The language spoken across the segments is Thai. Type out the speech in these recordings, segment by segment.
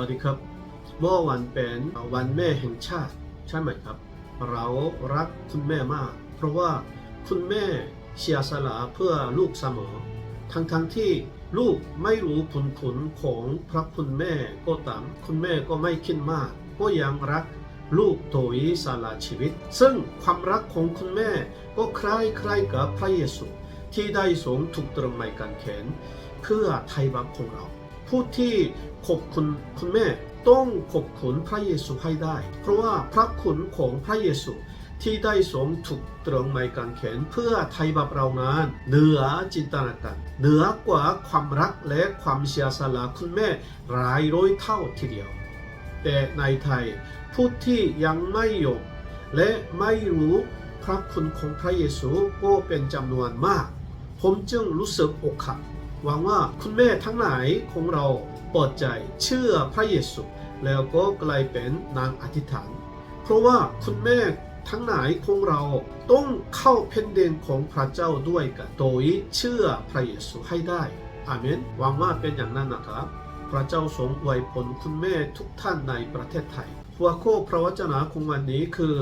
วัสดีครับ เมื่อวันเป็นวันแม่แห่งชาติใช่ไหมครับ เรารักคุณแม่มาก เพราะว่าคุณแม่เสียสละเพื่อลูกเสมอ ทั้งๆทที่ลูกไม่รู้ผลผลของพระคุณแม่ก็ตาม คุณแม่ก็ไม่คิดมาก ก็ยังรักลูกโดยสละชีวิต ซึ่งความรักของคุณแม่ก็คล้ายๆกับพระเยซูที่ได้ทรงถูกตรึงไม้กางเขนเพื่อไถ่บาปของเรา ผู้ที่ขอบคุณคุณแม่ต้องขอบคุณพระเยซูให้ได้ เพราะว่าพระคุณของพระเยซูที่ได้ทรงถูกตรึงไม้กางเขนเพื่อไถ่บาปเรานั้นเหนือจินตนาการเหนือกว่าความรักและความเสียสละคุณแม่หลายร้อยเท่าทีเดียว แต่ในไทยผู้ที่ยังไม่ยอมและไม่รู้พระคุณของพระเยซูก็เป็นจำนวนมาก ผมจึงรู้สึกอกหัก หวังว่าคุณแม่ทั้งหลายของเราเปิดใจเชื่อพระเยซู แล้วก็กลายเป็นนางอธิษฐาน เพราะว่าคุณแม่ทั้งหลายของเราต้องเข้าแผ่นดินของพระเจ้าด้วยกันโดยเชื่อพระเยซูให้ได้ อาเมน หวังว่าเป็นอย่างนั้นนะครับ พระเจ้าทรงอวยพรคุณแม่ทุกท่านในประเทศไทย หัวข้อพระวจนะของวันนี้คือ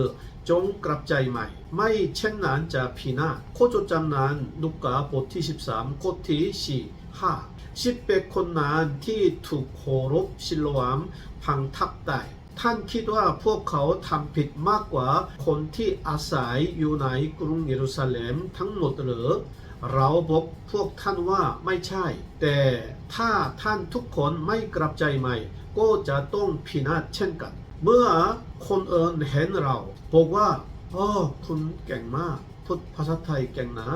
จงกลับใจใหม่ ไม่เช่นนั้นจะพินาศโคจดจำนานลูกาบทที่ 13ข้อที่4 5สิบเปคนนั้นที่ถูกโครบชิโลามพังทับตายท่านคิดว่าพวกเขาทำผิดมากกว่าคนที่อาศัยอยู่ในกรุงเยรูซาเล็มทั้งหมดหรือ เราบอกพวกท่านว่าไม่ใช่ แต่ถ้าท่านทุกคนไม่กลับใจใหม่ ก็จะต้องพินาศเช่นกัน เมื่อคนเอิญเห็นเราบอกว่าอ๋อคุณเก่งมากพูดภาษาไทยเก่งนะ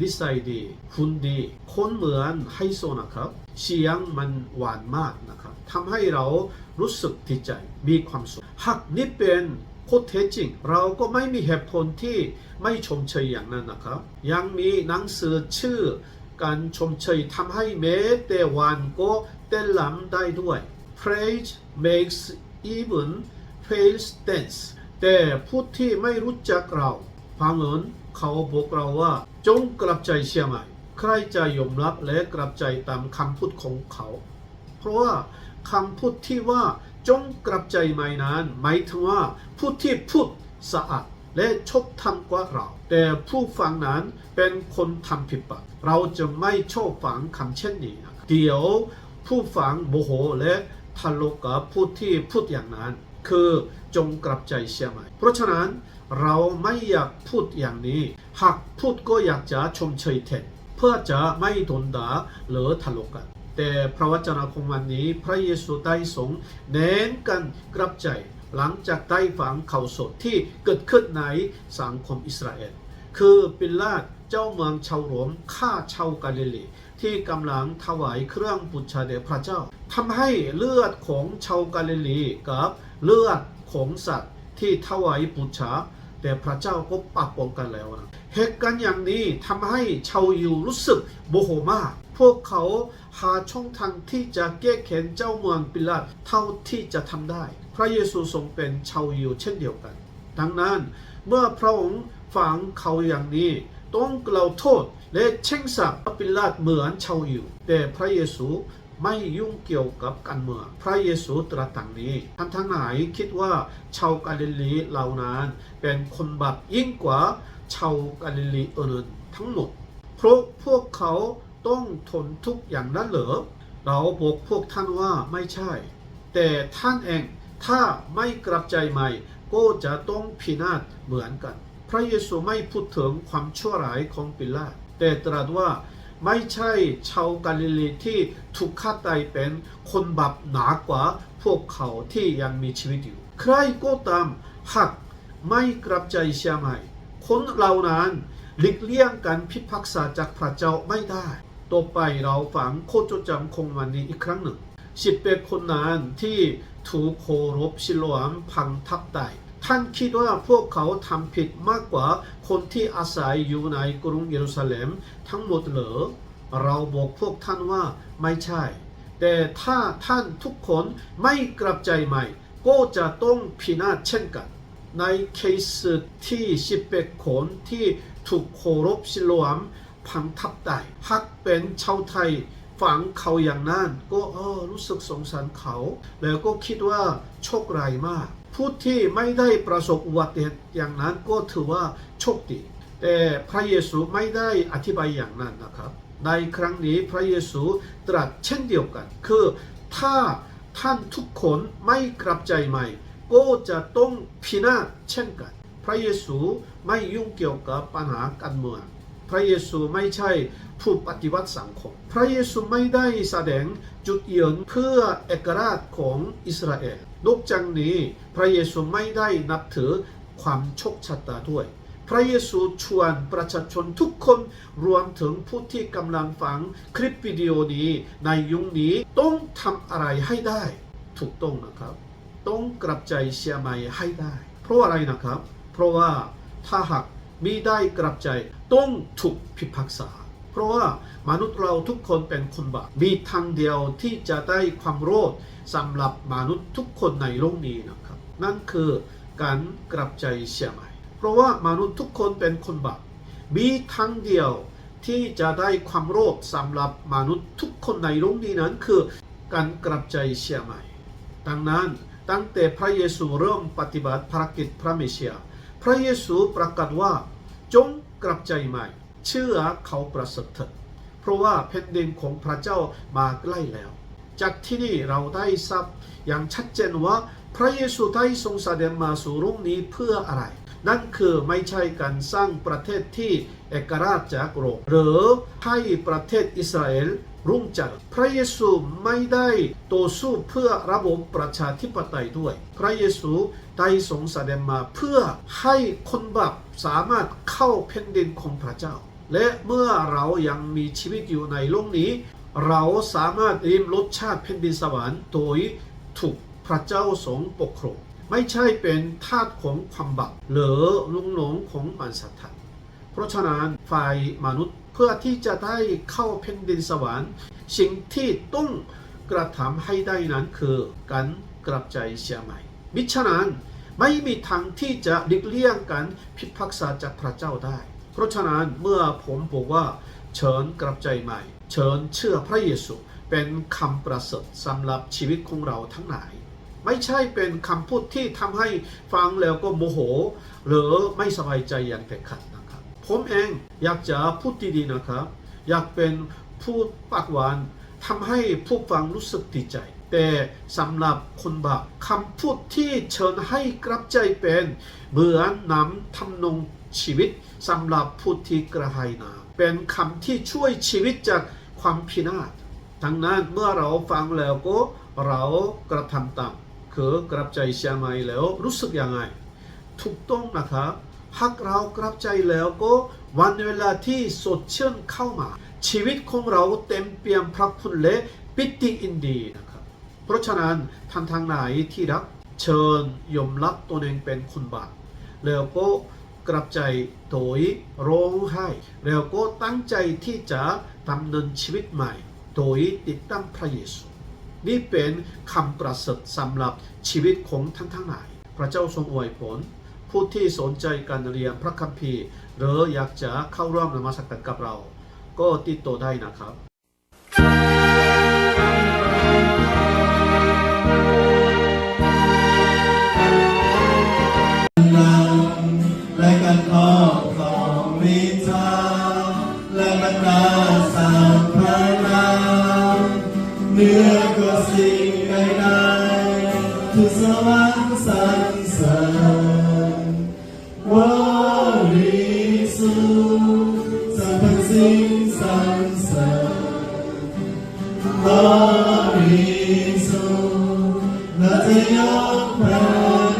ดิสัยดีคุณดี คนเหมือนไฮโซนะครับ เสียงมันหวานมากนะครับทำให้เรารู้สึกดีใจมีความสุขหากนี่เป็นข้อเท็จจริง เราก็ไม่มีเหตุผลที่ไม่ชมเชยอย่างนั้นนะครับ ยังมีหนังสือชื่อการชมเชยทำให้แม้แต่วันก็เต้นลำได้ด้วย Praise makes even fails dance แต่ผู้ที่ไม่รู้จักเราฟังเอิญเขาบอกเราว่า จงกลับใจเชื่อไหม่ ใครจะยอมรับและกลับใจตามคำพูดของเขา เพราะว่าคำพูดที่ว่าจงกลับใจใหม่นั้นหมายถึงว่าผู้ที่พูดสะอาดและชอบทำกว่าเรา แต่ผู้ฟังนั้นเป็นคนทำผิดบาปเราจะไม่ชอบฟังคำเช่นนี้นะเดี๋ยวผู้ฟังโมโหและ ทะเลาะกับผู้ที่พูดอย่างนั้น คือจงกลับใจเชื่อไหม่ เพราะฉะนั้นเราไม่อยากพูดอย่างนี้ หากพูดก็อยากจะชมเชยแทนเพื่อจะไม่โดนด่าหรือทะเลาะกัน แต่พระวจนะของวันนี้พระเยซูได้ทรงเน้นกันกลับใจหลังจากได้ฟังข่าวสดที่เกิดขึ้นในสังคมอิสราเอล คือปิลาตเจ้าเมืองชาวโรมฆ่าชาวกาลิลี ที่กำลังถวายเครื่องบูชาแด่พระเจ้าทำให้เลือดของชาวกาลิลีกับเลือดของสัตว์ที่ถวายบูชาแต่พระเจ้าก็ปะปนกันแล้วนะเหตุการณ์อย่างนี้ทำให้ชาวยิวรู้สึกโมโหมาก พวกเขาหาช่องทางที่จะแก้แค้นเจ้าเมืองปิลาตเท่าที่จะทำได้ พระเยซูทรงเป็นชาวยิวเช่นเดียวกัน ดังนั้นเมื่อพระองค์ฟังเขาอย่างนี้ ต้องกล่าวโทษ และเช่งสาปปิลาตเหมือนชาวอยิวแต่พระเยซูไม่ยุ่งเกี่ยวกับการเมือง พระเยซูตรัสดังนี้ ท่านทั้งหลายคิดว่าชาวกาลิลีเหล่านั้นเป็นคนบาปยิ่งกว่าชาวกาลิลีอื่นทั้งหมด เพราะพวกเขาต้องทนทุกอย่างนั้นเหรอ เราบอกพวกท่านว่าไม่ใช่ แต่ท่านเองถ้าไม่กลับใจใหม่ ก็จะต้องพินาศเหมือนกัน พระเยซูไม่พูดถึงความชั่วร้ายของปิลาต แต่ตรัสว่าไม่ใช่ชาวกาลิลีที่ถูกฆ่าตายเป็นคนบาปหนากว่าพวกเขาที่ยังมีชีวิตอยู่ ใครก็ตามหากไม่กลับใจเชื่อใหม่คนเหล่านั้นหลีกเลี่ยงการพิพากษาจากพระเจ้าไม่ได้ ต่อไปเราฝังโคจดจำคงวันนี้อีกครั้งหนึ่งสิบเอ็ดคนนั้นที่ถูกโครบชิโลามพังทับตาย ท่านคิดว่าพวกเขาทำผิดมากกว่าคนที่อาศัยอยู่ในกรุงเยรูซาเล็มทั้งหมดเหรอเราบอกพวกท่านว่าไม่ใช่ แต่ถ้าท่านทุกคนไม่กลับใจใหม่ ก็จะต้องพินาศเช่นกัน ในเคสที่สิเอ็ดคนที่ถูกโครบชิโลามพังทับตายหากเป็นชาวไทยฝังเขาอย่างนั้น ก็เออรู้สึกสงสารเขา แล้วก็คิดว่าโชคร้ายมาก ผู้ที่ไม่ได้ประสบอุบัติเหตุอย่างนั้นก็ถือว่าโชคดี แต่พระเยซูไม่ได้อธิบายอย่างนั้นนะครับ ในครั้งนี้พระเยซูตรัสเช่นเดียวกัน คือถ้าท่านทุกคนไม่กลับใจใหม่ ก็จะต้องพินาศเช่นกัน พระเยซูไม่ยุ่งเกี่ยวกับปัญหาการเมือง พระเยซูไม่ใช่ ผู้ปฏิวัติสังคม พระเยซูไม่ได้แสดงจุดยืนเพื่อเอกราชของอิสราเอลนอกจากนี้พระเยซูไม่ได้นับถือความโชคชะตาด้วย พระเยซูชวนประชาชนทุกคนรวมถึงผู้ที่กำลังฟังคลิปวิดีโอนี้ในยุคนี้ต้องทำอะไรให้ได้ ถูกต้องนะครับ ต้องกลับใจเชื่อใหม่ให้ได้ เพราะอะไรนะครับ เพราะว่าถ้าหากมิได้กลับใจต้องถูกพิพากษา เพราะว่ามนุษย์เราทุกคนเป็นคนบาปมีทางเดียวที่จะได้ความรอดสำหรับมนุษย์ทุกคนในโลกนี้นะครับ นั่นคือการกลับใจเชื่อใหม่ เพราะว่ามนุษย์ทุกคนเป็นคนบาปมีทางเดียวที่จะได้ความรอดสำหรับมนุษย์ทุกคนในโลกนี้นั้นคือการกลับใจเชื่อใหม่ ดังนั้นตั้งแต่พระเยซูเริ่มปฏิบัติภารกิจพระเมสสิยาพระเยซูประกาศว่าจงกลับใจใหม่ เชื่อเขาประเสริฐเถิดเพราะว่าแผ่นดินของพระเจ้ามาใกล้แล้ว จากที่นี่เราได้ทราบอย่างชัดเจนว่าพระเยซูได้ทรงแสดงมาสู่โลกนี้เพื่ออะไร นั่นคือไม่ใช่การสร้างประเทศที่เอกราชจากโลกหรือให้ประเทศอิสราเอลรุ่งเจริญพระเยซูไม่ได้ต่อสู้เพื่อระบบประชาธิปไตยด้วย พระเยซูได้ทรงแสดงมาเพื่อให้คนบาปสามารถเข้าแผ่นดินของพระเจ้า และเมื่อเรายังมีชีวิตอยู่ในโลกนี้ เราสามารถริมรสชาติแผ่นดินสวรรค์โดยถูกพระเจ้าทรงปกครองไม่ใช่เป็นทาสของความบาปหรือลุงหลงของมารสัตว์เพราะฉะนั้นฝ่ายมนุษย์เพื่อที่จะได้เข้าแผ่นดินสวรรค์สิ่งที่ต้องกระทำให้ได้นั้นคือการกลับใจเชื่อใหม่ มิฉะนั้นไม่มีทางที่จะหลีกเลี่ยงการพิพากษาจากพระเจ้าได้ ราะฉะนั้นเมื่อผมบอกว่า เชิญกลับใจใหม่ เชิญเชื่อพระเยซูเป็นคำประเสริฐสำหรับชีวิตของเราทั้งหลาย ไม่ใช่เป็นคำพูดที่ทำให้ฟังแล้วก็โมโห หรือไม่สบายใจอย่างเด็ดขาดนะครับ ผมเองอยากจะพูดดีๆนะครับ อยากเป็นผู้ปากหวานทำให้ผู้ฟังรู้สึกดีใจ แต่สำหรับคนบาปคำพูดที่เชิญให้กลับใจเป็น เหมือนน้ำทำนอง ชีวิตสำหรับผู้ที่กระหายน้ำเป็นคำที่ช่วยชีวิตจากความพินาศดังนั้นเมื่อเราฟังแล้วก็เรากระทำตามคือกลับใจเชื่อไหมแล้วรู้สึกยังไง ถูกต้องนะครับหากเรากลับใจแล้วก็วันเวลาที่สดชื่นเข้ามา ชีวิตของเราเต็มเปี่ยมพระคุณและปิติอินดีนะครับเพราะฉะนั้นท่านทางไหนที่รักเชิญยอมรับตัวเองเป็นคนบาปแล้วก็ กลับใจโดยร้องไห้ แล้วก็ตั้งใจที่จะดำเนินชีวิตใหม่ โดยติดตั้งพระเยซู นี่เป็นคำประเสริฐสำหรับชีวิตของท่านทั้งหลาย พระเจ้าทรงอวยผลผู้ที่สนใจการเรียนพระคัมภีร์ หรืออยากจะเข้าร่วมนมัสการกับเรา ก็ติดต่อได้นะครับ และการครอบครองวิชาและบรรดาสาวพระนามเนือกว่าสิ่งใดๆทุกสวรรค์สรรเสริญวริสุสรรพสิ่งสรรเสริญวริสุเราจะยกพระ